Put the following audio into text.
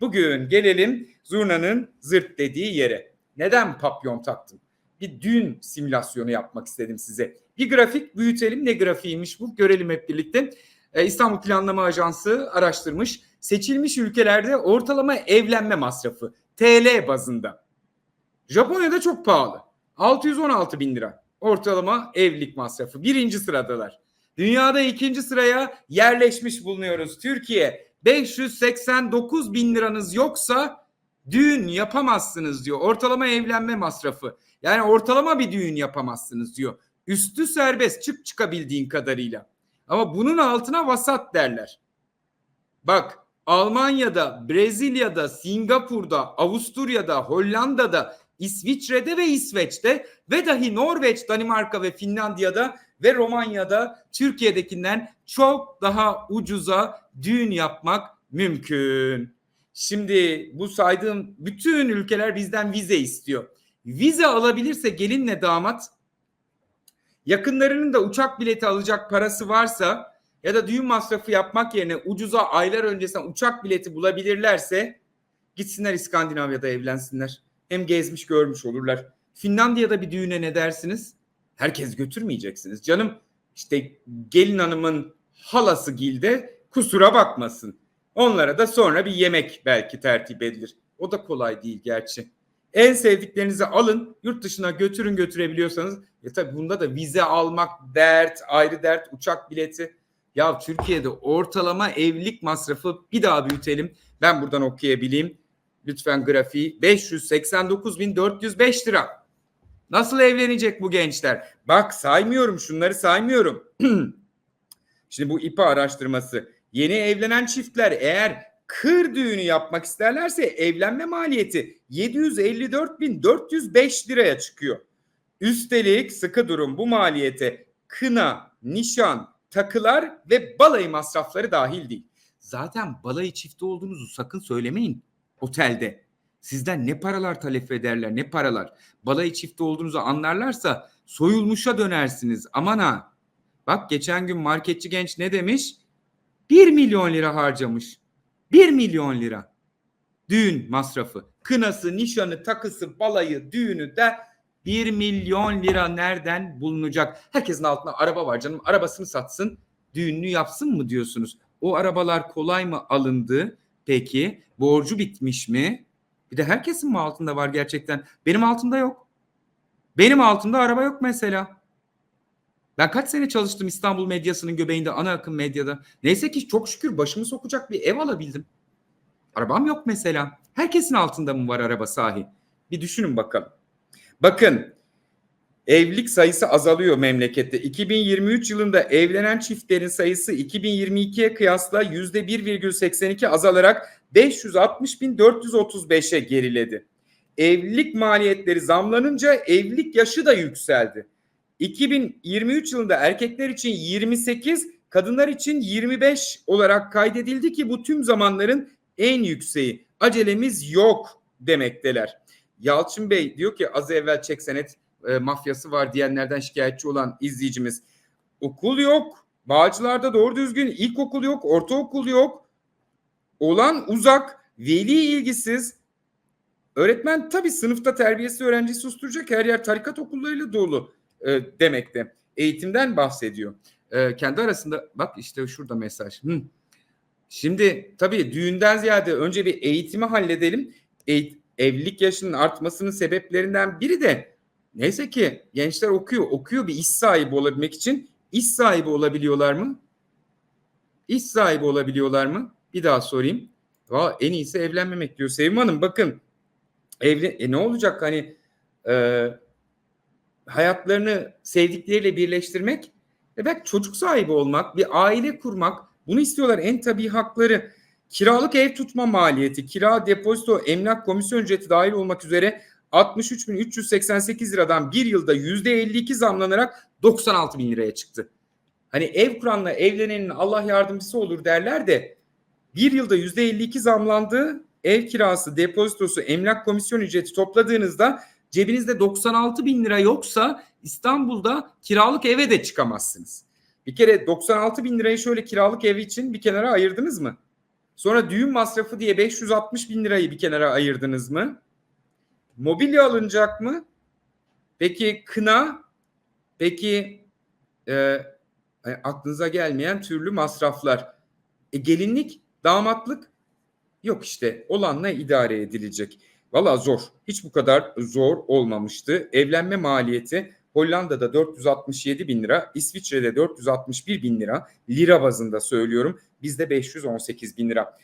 Bugün gelelim zurnanın zırt dediği yere. Neden papyon taktım? Bir düğün simülasyonu yapmak istedim size. Bir grafik büyütelim. Ne grafiğiymiş bu? Görelim hep birlikte. Ee, İstanbul Planlama Ajansı araştırmış. Seçilmiş ülkelerde ortalama evlenme masrafı TL bazında. Japonya'da çok pahalı. 616 bin lira ortalama evlilik masrafı. Birinci sıradalar. Dünyada ikinci sıraya yerleşmiş bulunuyoruz. Türkiye 589 bin liranız yoksa düğün yapamazsınız diyor. Ortalama evlenme masrafı. Yani ortalama bir düğün yapamazsınız diyor. Üstü serbest çık çıkabildiğin kadarıyla. Ama bunun altına vasat derler. Bak Almanya'da, Brezilya'da, Singapur'da, Avusturya'da, Hollanda'da, İsviçre'de ve İsveç'te ve dahi Norveç, Danimarka ve Finlandiya'da ve Romanya'da Türkiye'dekinden çok daha ucuza düğün yapmak mümkün. Şimdi bu saydığım bütün ülkeler bizden vize istiyor. Vize alabilirse gelinle damat yakınlarının da uçak bileti alacak parası varsa ya da düğün masrafı yapmak yerine ucuza aylar öncesinden uçak bileti bulabilirlerse gitsinler İskandinavya'da evlensinler. Hem gezmiş görmüş olurlar. Finlandiya'da bir düğüne ne dersiniz? Herkes götürmeyeceksiniz. Canım işte gelin hanımın halası gilde kusura bakmasın. Onlara da sonra bir yemek belki tertip edilir. O da kolay değil gerçi. En sevdiklerinizi alın, yurt dışına götürün götürebiliyorsanız. Ya tabii bunda da vize almak dert, ayrı dert, uçak bileti. Ya Türkiye'de ortalama evlilik masrafı bir daha büyütelim. Ben buradan okuyabileyim. Lütfen grafiği 589.405 lira. Nasıl evlenecek bu gençler? Bak saymıyorum şunları saymıyorum. Şimdi bu İPA araştırması. Yeni evlenen çiftler eğer kır düğünü yapmak isterlerse evlenme maliyeti 754.405 liraya çıkıyor. Üstelik sıkı durum bu maliyete kına, nişan, takılar ve balayı masrafları dahil değil. Zaten balayı çifti olduğunuzu sakın söylemeyin otelde. Sizden ne paralar talep ederler ne paralar. Balayı çifti olduğunuzu anlarlarsa soyulmuşa dönersiniz. Aman ha. Bak geçen gün marketçi genç ne demiş? 1 milyon lira harcamış. 1 milyon lira. Düğün masrafı. Kınası, nişanı, takısı, balayı, düğünü de 1 milyon lira nereden bulunacak? Herkesin altında araba var canım. Arabasını satsın, düğününü yapsın mı diyorsunuz? O arabalar kolay mı alındı? Peki borcu bitmiş mi? Bir de herkesin mi altında var gerçekten? Benim altımda yok. Benim altımda araba yok mesela. Ben kaç sene çalıştım İstanbul medyasının göbeğinde ana akım medyada. Neyse ki çok şükür başımı sokacak bir ev alabildim. Arabam yok mesela. Herkesin altında mı var araba sahi? Bir düşünün bakalım. Bakın evlilik sayısı azalıyor memlekette. 2023 yılında evlenen çiftlerin sayısı 2022'ye kıyasla %1,82 azalarak 560.435'e geriledi. Evlilik maliyetleri zamlanınca evlilik yaşı da yükseldi. 2023 yılında erkekler için 28, kadınlar için 25 olarak kaydedildi ki bu tüm zamanların en yükseği. Acelemiz yok demekteler. Yalçın Bey diyor ki az evvel çek senet e, mafyası var diyenlerden şikayetçi olan izleyicimiz. Okul yok. Bağcılar'da doğru düzgün ilkokul yok, ortaokul yok. Olan uzak, veli ilgisiz. Öğretmen tabii sınıfta terbiyesi öğrenci susturacak her yer tarikat okullarıyla dolu e, demekte. Eğitimden bahsediyor. E, kendi arasında bak işte şurada mesaj. Hı. Şimdi tabii düğünden ziyade önce bir eğitimi halledelim. Eğit evlilik yaşının artmasının sebeplerinden biri de neyse ki gençler okuyor. Okuyor bir iş sahibi olabilmek için iş sahibi olabiliyorlar mı? İş sahibi olabiliyorlar mı? Bir daha sorayım. Aa, en iyisi evlenmemek diyor Sevim Hanım. Bakın evli e, ne olacak hani e, hayatlarını sevdikleriyle birleştirmek ve belki çocuk sahibi olmak, bir aile kurmak bunu istiyorlar. En tabii hakları kiralık ev tutma maliyeti, kira, depozito, emlak, komisyon ücreti dahil olmak üzere 63.388 liradan bir yılda %52 zamlanarak 96 bin liraya çıktı. Hani ev kuranla evlenenin Allah yardımcısı olur derler de bir yılda %52 zamlandı. Ev kirası, depozitosu, emlak komisyon ücreti topladığınızda cebinizde 96 bin lira yoksa İstanbul'da kiralık eve de çıkamazsınız. Bir kere 96 bin lirayı şöyle kiralık ev için bir kenara ayırdınız mı? Sonra düğün masrafı diye 560 bin lirayı bir kenara ayırdınız mı? Mobilya alınacak mı? Peki kına? Peki e, e, aklınıza gelmeyen türlü masraflar. E, gelinlik, damatlık yok işte olanla idare edilecek. Valla zor. Hiç bu kadar zor olmamıştı. Evlenme maliyeti Hollanda'da 467 bin lira, İsviçre'de 461 bin lira, lira bazında söylüyorum. Bizde 518 bin lira.